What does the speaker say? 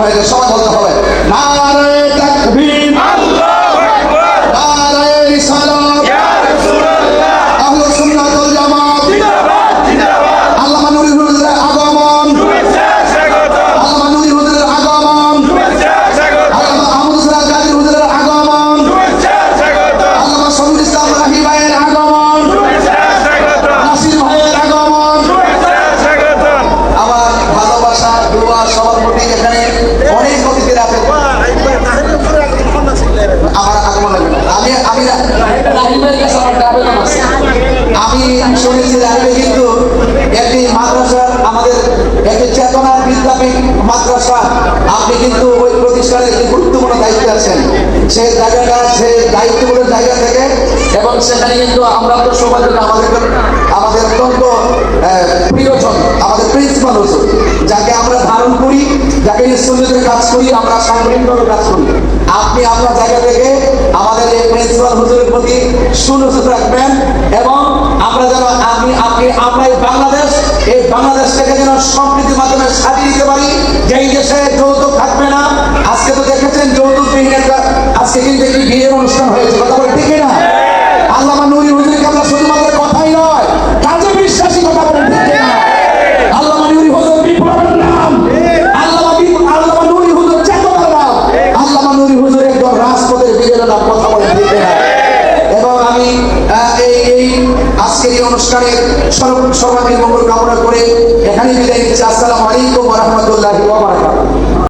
হয়ে যায় সবাই বলতে হবে। আমি শুনেছি রাহিমে কিন্তু একটি মাদ্রাসার আমাদের একটি চেতনার বিদ্যাপীঠ মাদ্রাসা, আপনি কিন্তু ওই প্রতিষ্ঠানের একটি গুরুত্বপূর্ণ দায়িত্ব আছেন। সে জায়গাটা, সে দায়িত্বপূর্ণ জায়গা থেকে এবং সেখানে কিন্তু আমরা তো সবার জন্য, আমাদের আমাদের অত্যন্ত প্রিয়জন, আমাদের প্রিন্সিপাল হুজুর, যাকে আমরা ধারণ করি, যাকে নিঃসন্দেহের কাজ করি, আমরা সাংগঠনিকভাবে কাজ করি। আপনি আপনার জায়গা থেকে বাংলাদেশটাকে যেন সম্প্রীতির মাধ্যমে সাজিয়ে দিতে পারি। যেই দেশে যৌতুক থাকবে না, আজকে তো দেখেছেন যৌতুক বিহীন আজকে কিন্তু একটি বিয়ের অনুষ্ঠান হয়েছে। কথা বলে ঠিক না আল্লামা নুরি সংস্কারের সর্বাধিক মঙ্গল কামনা করে এখানে বিদায় নিচ্ছে।